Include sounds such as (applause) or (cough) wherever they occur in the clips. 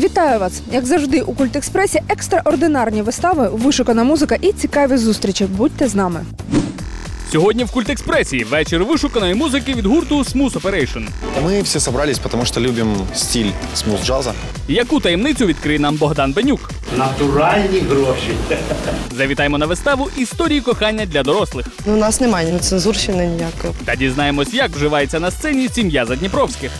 Вітаю вас! Як завжди, у Культекспресі екстраординарні вистави, вишукана музика і цікаві зустрічі. Будьте з нами. Сьогодні в Культекспресі вечір вишуканої музики від гурту Smooth Operation. Мы все собрались, потому что любим стиль смуз-джаза. Яку таємницю відкриє нам Богдан Бенюк? Натуральні гроші. Завітаємо на виставу історії кохання для дорослих Ну, у нас немає цензурщини ніякої. та дізнаємось, як вживається на сцені сім'я Задніпровських.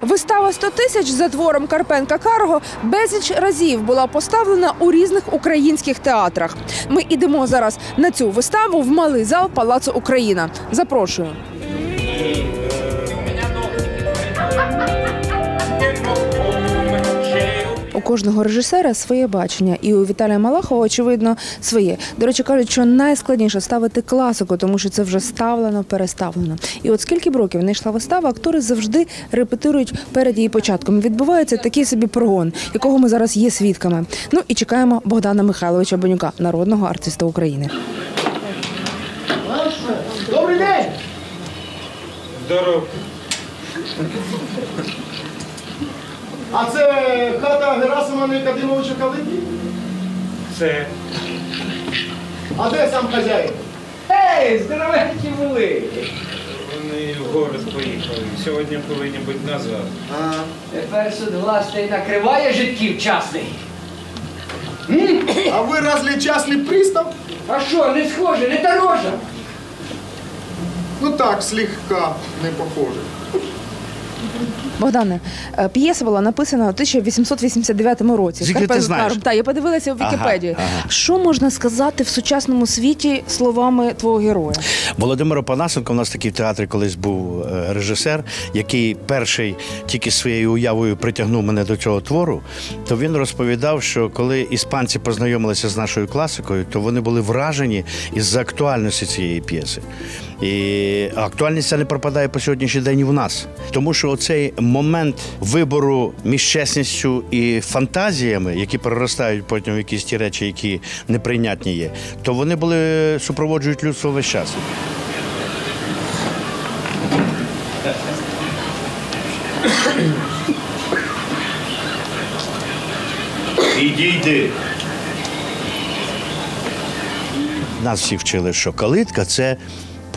Вистава «100 тисяч за твором Карпенка Карго безліч разів була поставлена у різних українських театрах. Ми йдемо зараз на цю виставу в малий зал Палацу Україна. Запрошую. У кожного режисера своє бачення, і у Віталія Малахова, очевидно, своє. До речі, кажуть, що найскладніше ставити класику, тому що це вже ставлено, переставлено. І от скільки б років не йшла вистава, актори завжди репетирують перед її початком. Відбувається такий собі прогон, якого ми зараз є свідками. Ну і чекаємо Богдана Михайловича Бенюка, народного артиста України. Добрий день! Здоров. А це хата Герасима Никодимовича Калиті? Це. А де сам хазяїн? Ей, здоровенькі були! Вони в город поїхали. Сьогодні повинні бути назад. Тепер суд власний накриває житків часний. А ви разве частний пристав? А що, не схоже, не дорожа? Ну так, слегка не похоже. Богдане, е, п'єса була написана у 1889 році. Звідки ти знаєш? Так, я подивилася у Ага, Вікіпедії. ага. Що можна сказати в сучасному світі словами твого героя? Володимир Опанасенко, у нас такий в театрі колись був е, режисер, який перший тільки своєю уявою притягнув мене до цього твору. То він розповідав, що коли іспанці познайомилися з нашою класикою, то вони були вражені із-за актуальності цієї п'єси. І актуальність ця не пропадає по сьогоднішній день і в нас. Тому що оцей момент вибору між чесністю і фантазіями, які переростають потім в якісь ті речі, які неприйнятні є, то вони були супроводжують людство весь час. Ідійди. Нас всі вчили, що калитка це.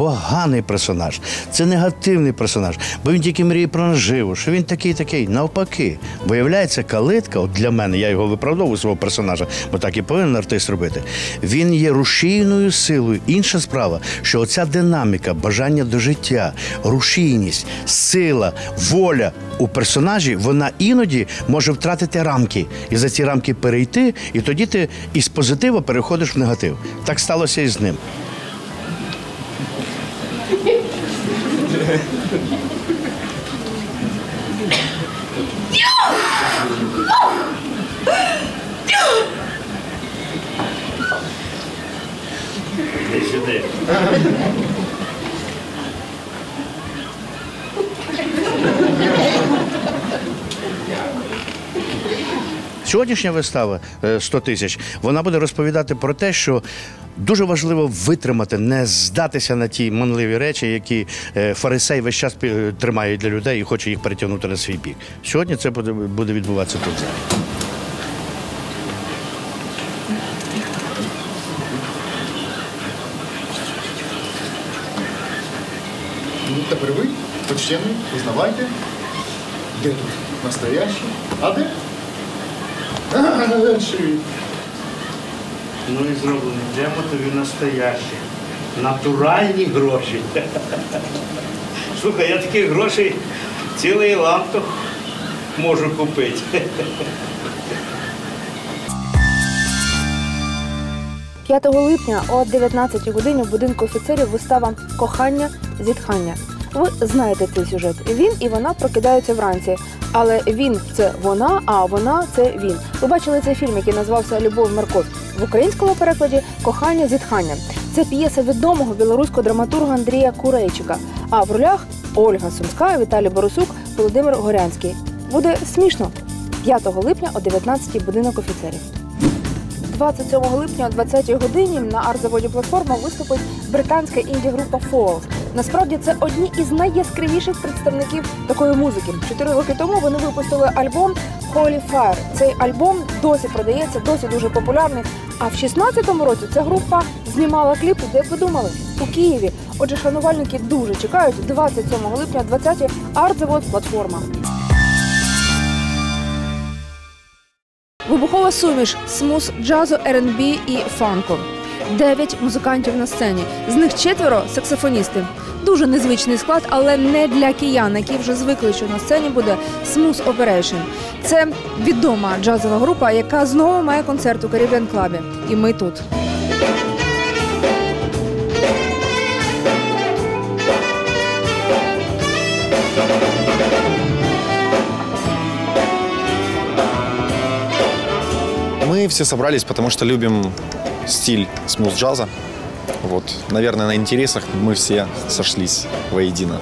Поганий персонаж, це негативний персонаж, бо він тільки мріє про наживу, що він такий такий. Навпаки, виявляється, калитка, от для мене, я його виправдовую свого персонажа, бо так і повинен артист робити. Він є рушійною силою. Інша справа, що оця динаміка, бажання до життя, рушійність, сила, воля у персонажі, вона іноді може втратити рамки і за ці рамки перейти, і тоді ти із позитива переходиш в негатив. Так сталося і з ним. Deixa eu ver. Сьогоднішня вистава е, 100 тисяч вона буде розповідати про те, що дуже важливо витримати, не здатися на ті манливі речі, які е, фарисей весь час тримає для людей і хоче їх перетягнути на свій бік. Сьогодні це буде, відбуватися тут. Ну, тепер ви, почтенний, узнавайте. Де тут настоящий? А де? Ну і зроблено, де тобі настоящі, натуральні гроші. Слухай, я таких грошей цілий лантух можу купити. 5 липня о 19 годині в будинку офіцерів вистава Кохання зітхання. Ви знаєте цей сюжет. Він і вона прокидаються вранці, але він це вона, а вона це він. Ви бачили цей фільм, який назвався Любов Марков в українському перекладі Кохання зітхання. Це п'єса відомого білоруського драматурга Андрія Курейчика. А в ролях Ольга Сумська, Віталій Борисук, Володимир Горянський. Буде смішно 5 липня о 19 будинок офіцерів. 27 липня о 20 годині на арт-заводі платформа виступить британська інді-група Falls. Насправді це одні із найяскравіших представників такої музики. Чотири роки тому вони випустили альбом Holy Fire. Цей альбом досі продається, досі дуже популярний. А в 16-му році ця група знімала кліпи, де думали? У Києві. Отже, шанувальники дуже чекають 27 липня 20-ті арт-завод платформа. Вибухова суміш смус джазу, R&B і фанку. Дев'ять музикантів на сцені. З них четверо саксофоністи. Дуже незвичний склад, але не для киян, які вже звикли, що на сцені буде Smooth Operation. Це відома джазова група, яка знову має концерт у Caribbean Club. І ми тут. Мы все собрались, потому что любим стиль смуз-джаза. Вот, наверное, на интересах мы все сошлись воедино.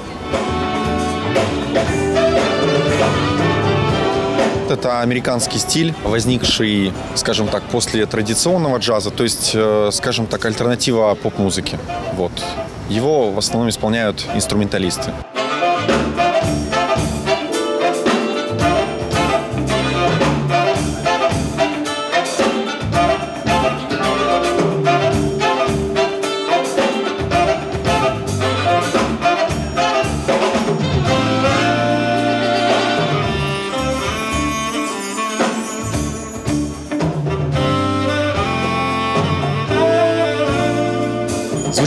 Это американский стиль, возникший, скажем так, после традиционного джаза, то есть, э, скажем так, альтернатива поп-музыке. Вот. Его в основном исполняют инструменталисты.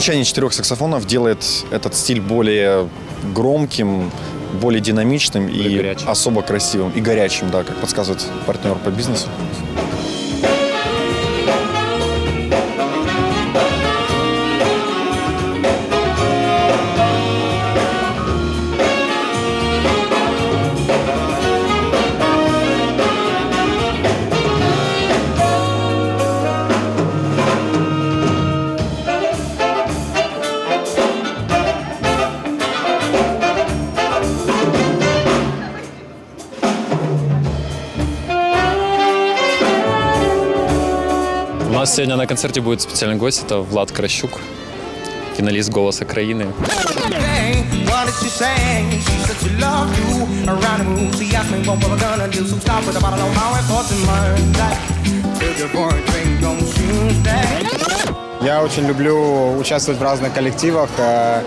Звучание четырех саксофонов делает этот стиль более громким, более динамичным и особо красивым. И горячим, да, как подсказывает партнер по бизнесу. Сегодня на концерте будет специальный гость, это Влад Кращук, финалист голоса Украины». Я очень люблю участвовать в разных коллективах, э,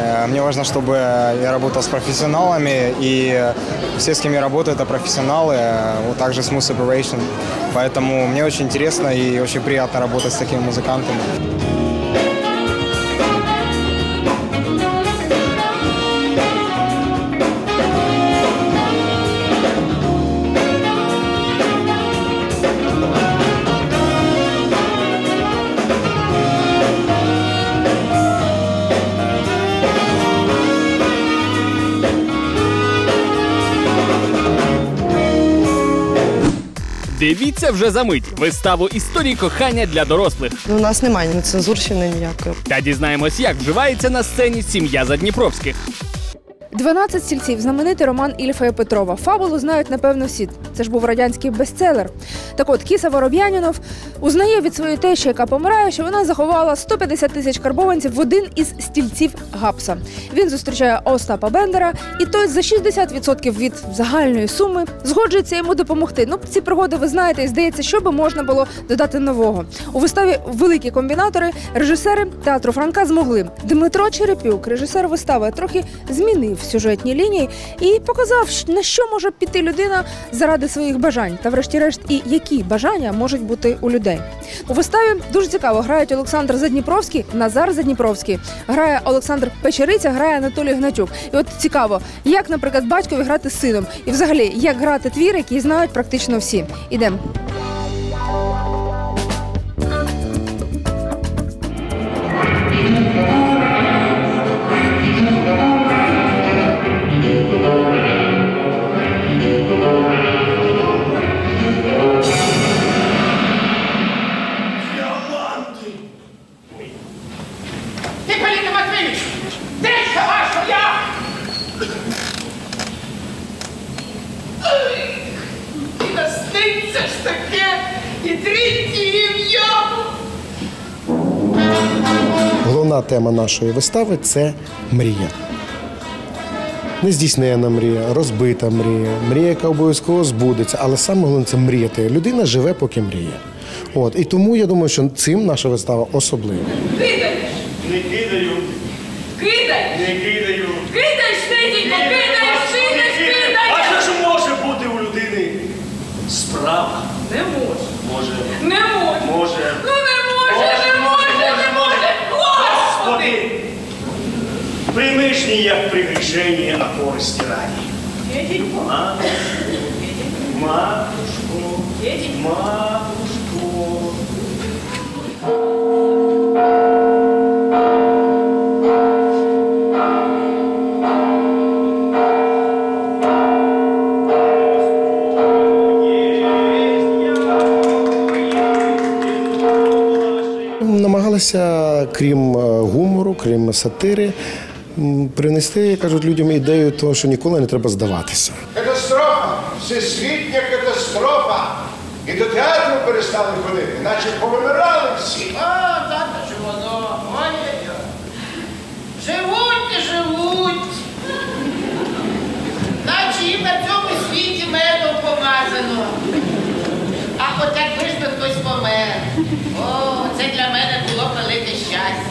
Э, Мне важно, чтобы я работал с профессионалами, и все, с кем я работаю, это профессионалы, э, вот также Smooth Operation. Поэтому мне очень интересно и очень приятно работать с такими музыкантами. Дивіться вже за мить виставу історії кохання для дорослих. Ну, у нас немає нецензурщини ніякої. Та дізнаємось, як вживається на сцені сім'я Задніпровських. 12 стільців знаменитий роман Ільфа Петрова. Фабулу знають напевно всі. Це ж був радянський бестселер. Так от Кіса Вороб'янінов узнає від своєї тещі, яка помирає, що вона заховала 150 тисяч карбованців в один із стільців Гапса. Він зустрічає Остапа Бендера, і той за 60% від загальної суми згоджується йому допомогти. Ну, ці пригоди ви знаєте, і здається, що би можна було додати нового. У виставі великі комбінатори, режисери театру Франка змогли. Дмитро Черепюк, режисер вистави, трохи змінив сюжетні лінії і показав, на що може піти людина заради своїх бажань, та врешті-решт, і які бажання можуть бути у людей. У виставі дуже цікаво грають Олександр Задніпровський, Назар Задніпровський, грає Олександр Печериця, грає Анатолій Гнатюк. І от цікаво, як, наприклад, батькові грати з сином, і взагалі як грати твір, який знають практично всі. Ідемо. Тема нашої вистави це мрія. Нездійснена мрія, розбита мрія, мрія, яка обов'язково збудеться, але саме головне це мріяти. Людина живе, поки мріє. От і тому я думаю, що цим наша вистава особлива. Кидаєш! Не кидаю, Кидай! не кидаю. Кидай, Штиденько, кидай, кидай, кидай! А що ж може бути у людини справа? Не може. Може. Не може. Може. Ну не може, не може, не може! Господи! Господи! Пригрішення на користі раді. Матушко, матушко, матушко. Намагалися, крім е, гумору, крім сатири, принести, як кажуть людям, ідею того, що ніколи не треба здаватися. Катастрофа! Всесвітня катастрофа! І до театру перестали ходити, наче повимирали всі. А, так що воно. Ой-ой-ой. Живуть і живуть. Наче їм на цьому світі медом помазано. А от ж би хтось помер. О, це для мене було велике щастя.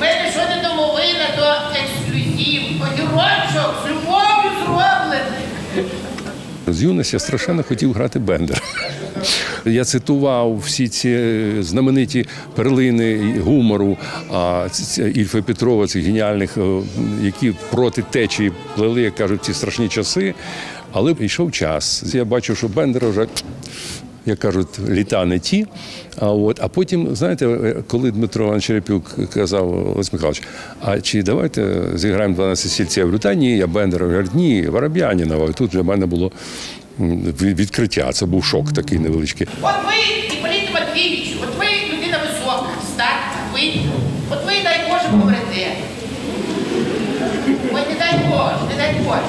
Мене що домовина, то ексклюзив, огірочок з любов'ю зроблений. З юності я страшенно хотів грати Бендер. Я цитував всі ці е, знамениті перлини гумору а Ільфа Петрова, цих геніальних, е, які проти течії плели, як кажуть, ці страшні часи. Але йшов час. Я бачив, що Бендера вже. Як кажуть, літа не ті. А от а потім, знаєте, е, коли Дмитро Іванович Черепюк казав Олесь Михайлович, а чи давайте зіграємо 12 сільців? Я говорю, та ні, я Бендера. Говорить, ні, Вороб'янінова. І тут для мене було відкриття. Це був шок такий невеличкий Іпполіт Матвійович, от ви людина висока, статна, ви, от ви, дай Боже, помрете. От не дай Боже, не дай Боже.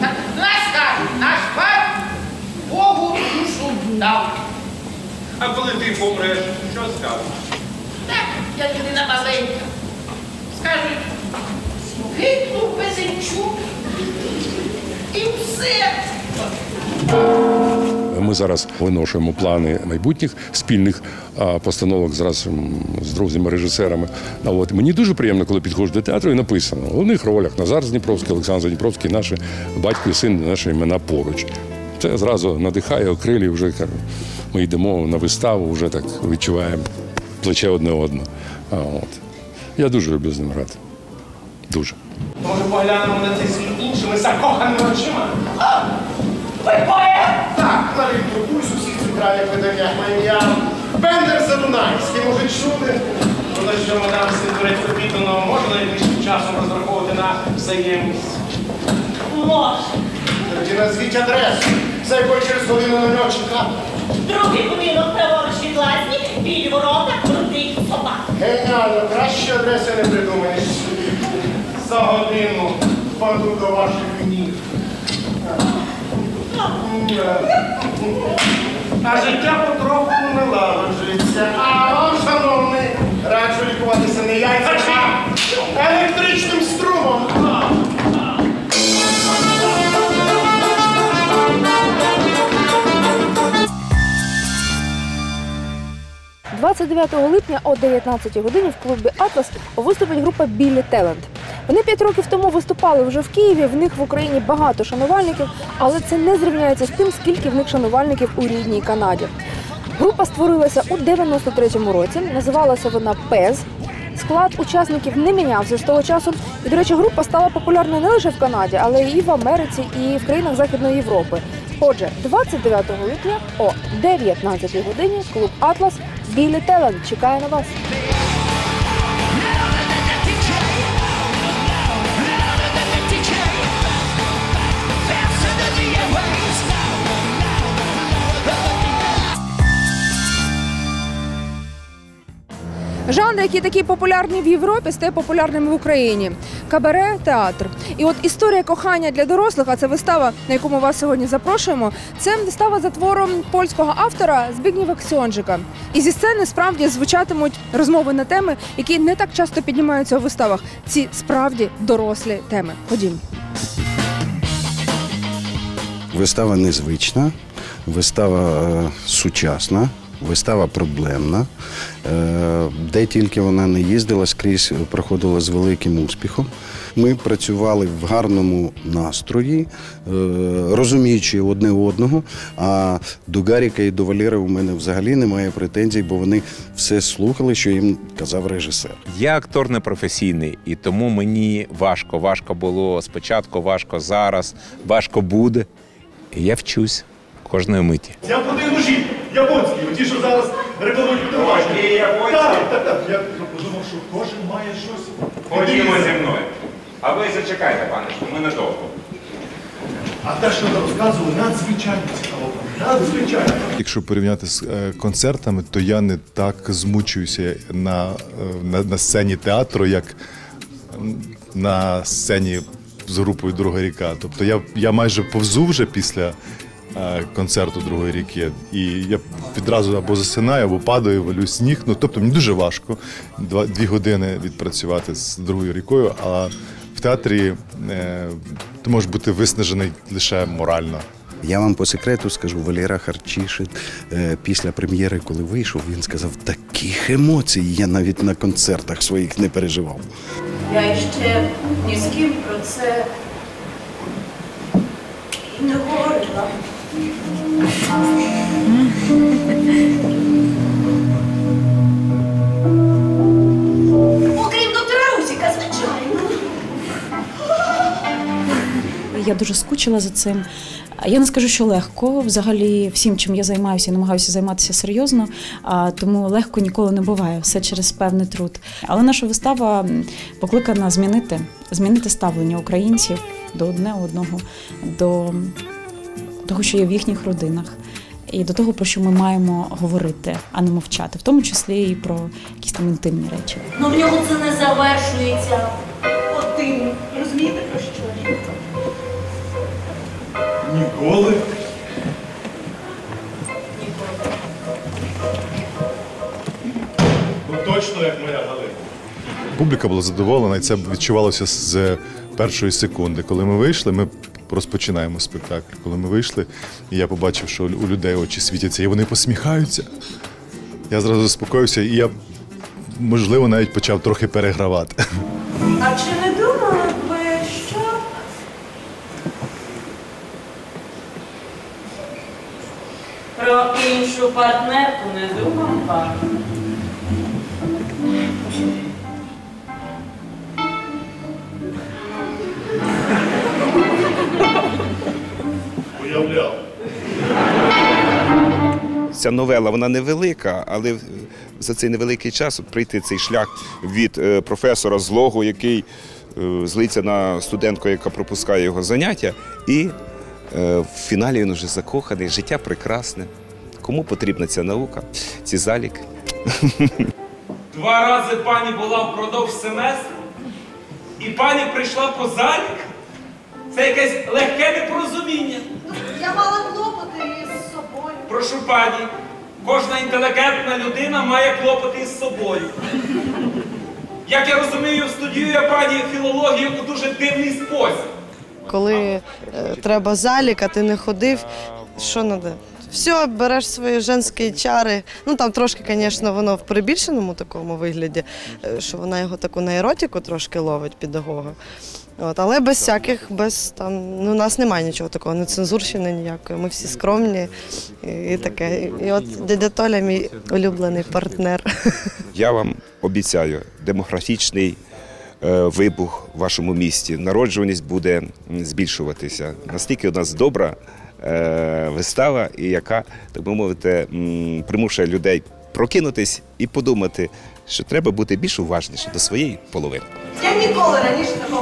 Так нас кажуть, наш пан Богу душу дав. А коли ти помреш, що скажеш? Так, я людина маленька. Скажуть, гикнув Безенчук і все. Ми зараз виношуємо плани майбутніх спільних постановок зараз з друзями-режисерами. А от мені дуже приємно, коли підходжу до театру і написано в головних ролях Назар Дніпровський, Олександр Дніпровський, наші батько і син, наші імена поруч. Це зразу надихає, окрилює, вже кажу, ми йдемо на виставу, вже так відчуваємо плече одне. А, от. Я дуже люблю з ним грати. Дуже. Може поглянемо на цей світ іншими закоханими очима? Ви поет! Так, навіть друкуюсь у всіх центральних виданнях моє ім'я. Бендер Задунайський, може чути. Ну, на що мадам Сидорецько Пітоно може найближчим часом розраховувати на взаємність? Може. Тоді назвіть адресу, за якою через годину на нього чекати. Другий будинок праворуч від лазні, білі ворота, крутий собак. Геніально, краще адреси не придумаєш. За годину. Паду до ваших ніг. А життя потроху налагоджується. А вам, шановний, раджу лікуватися не яйцями, 29 липня о 19 годині в клубі Атлас виступить група Білі Телент. Вони п'ять років тому виступали вже в Києві. В них в Україні багато шанувальників, але це не зрівняється з тим, скільки в них шанувальників у рідній Канаді. Група створилася у 93-му році. Називалася вона ПЕЗ. Склад учасників не мінявся з того часу. І, до речі, група стала популярною не лише в Канаді, але і в Америці, і в країнах Західної Європи. Отже, 29 липня о 19 годині клуб Атлас Білі Телент чекає на вас. Жанри, які такі популярні в Європі, стає популярними в Україні. Кабаре, театр. І от історія кохання для дорослих, а це вистава, на яку ми вас сьогодні запрошуємо. Це вистава за твором польського автора Збігнєва Ксьонжика. І зі сцени справді звучатимуть розмови на теми, які не так часто піднімаються у виставах. Ці справді дорослі теми. Ходім. Вистава незвична, вистава е, сучасна, вистава проблемна. Е, Де тільки вона не їздила, скрізь проходила з великим успіхом. Ми працювали в гарному настрої, е, розуміючи одне одного. А до Гаріка і до Валєра у мене взагалі немає претензій, бо вони все слухали, що їм казав режисер. Я актор непрофесійний, і тому мені важко. Важко було спочатку, важко зараз, важко буде. І я вчусь кожної миті. Я продаю ножі японські, ті, що зараз рекламують. Так, так, так. Подумав, що кожен має щось. Ходімо зі мною. А ви зачекайте, пане, що ми недовго. А те, що розказували, надзвичайно цікаво. Надзвичайно. Якщо порівняти з е, концертами, то я не так змучуюся на, е, на, на сцені театру, як на сцені з групою Друга ріка. Тобто я, я майже повзу вже після е, концерту другої ріки, і я відразу або засинаю, або падаю, валю сніг. Ну тобто мені дуже важко два, дві години відпрацювати з другою рікою. А в театрі е, ти можеш бути виснажений лише морально. Я вам по секрету скажу, Валера Харчишин е, після прем'єри, коли вийшов, він сказав, таких емоцій я навіть на концертах своїх не переживав. Я ще ні з ким про це не говорила. Окрім доктора Русіка, звичайно. Я дуже скучила за цим. Я не скажу, що легко. Взагалі, всім, чим я займаюся, я намагаюся займатися серйозно, тому легко ніколи не буває, все через певний труд. Але наша вистава покликана змінити, змінити ставлення українців до одне одного, до того, що є в їхніх родинах. І до того, про що ми маємо говорити, а не мовчати, в тому числі і про якісь там інтимні речі. Ну в ньому це не завершується одним. Розумієте про що? Ніколи. Ну точно як моя Галина. Публіка була задоволена, і це відчувалося з першої секунди. Коли ми вийшли, ми розпочинаємо спектакль. Коли ми вийшли, і я побачив, що у людей очі світяться, і вони посміхаються. Я зразу заспокоївся, і я, можливо, навіть почав трохи перегравати. А чи не думали ви, що? Про іншу партнерку не думав Ця новела вона невелика, але за цей невеликий час от пройти цей шлях від е, професора злого, який е, злиться на студентку, яка пропускає його заняття, і е, в фіналі він вже закоханий, життя прекрасне. Кому потрібна ця наука, ці заліки? Два рази пані була впродовж семестру, і пані прийшла по залік. Це якесь легке непорозуміння. Я мала. Прошу пані, кожна інтелігентна людина має клопоти із собою. Як я розумію, студіює пані філологію у дуже дивний спосіб. Коли е, треба залік, а ти не ходив, що треба? Все, береш свої женські чари. Ну там трошки, звісно, воно в перебільшеному такому вигляді, е, що вона його таку на еротику трошки ловить педагога. От, але без всяких, без там, ну, у нас немає нічого такого, не цензурщини ніякої. Ми всі скромні і, і таке. І от дядя Толя мій улюблений партнер. (laughs) Я вам обіцяю, демографічний е, вибух в вашому місті, народжуваність буде збільшуватися. Настільки у нас добра е, вистава, і яка, так би мовити, м, примушує людей прокинутись і подумати, що треба бути більш уважніше до своєї половини. Я ніколи раніше такого не відчувала.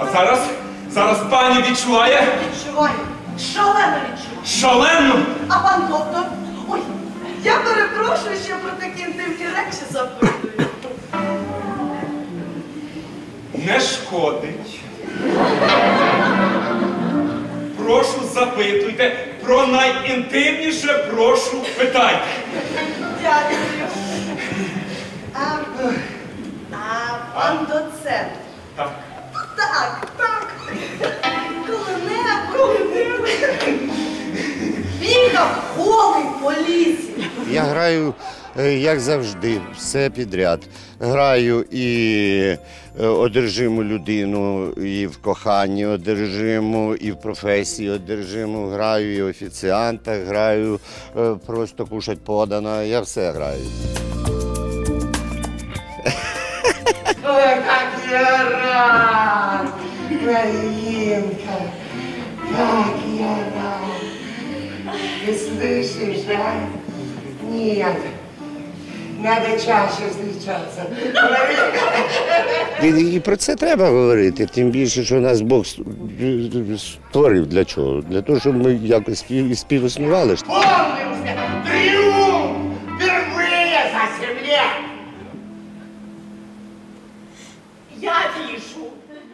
А зараз, зараз пані відчуває. Відчуває. Шалено відчуває. Шалено! А пан доктор? Ой, я перепрошую, що про такі інтимні речі запитую. Не шкодить. Прошу запитуйте. Про найінтимніше прошу питайте. Дякую. А, а пан доцент. Так. Так, так. Коли-небудь. Бігав голий по лісі. Я граю, е, як завжди, все підряд. Граю і е, одержиму людину, і в коханні одержиму, і в професії одержиму. Граю і офіціанта, граю е, просто кушать подано. Я все граю. Ой, как я рад, Маринка, как я рад. Ты слышишь, да? Нет, надо чаще. Маринка. І, і про це треба говорити. Тим більше, що нас Бог створив для чого? Для того, щоб ми якось спів, співіснували. Помнился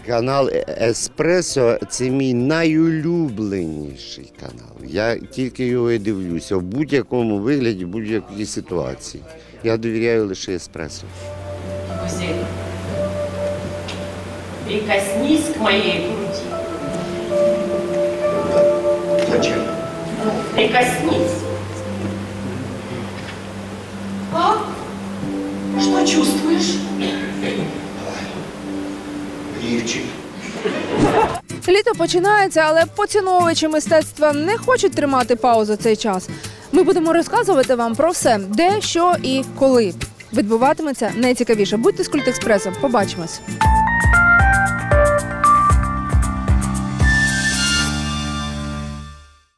Канал Еспресо це мій найулюбленіший канал. Я тільки його і дивлюся в будь-якому вигляді, в будь-якій ситуації. Я довіряю лише еспресо. Гузель, прикоснись к моей груди. Зачем? Прикоснись. А? Что чувствуешь? Лівчик. Літо починається, але поціновувачі мистецтва не хочуть тримати паузу цей час. Ми будемо розказувати вам про все, де, що і коли. Відбуватиметься найцікавіше. Будьте з Культекспресом. Побачимось.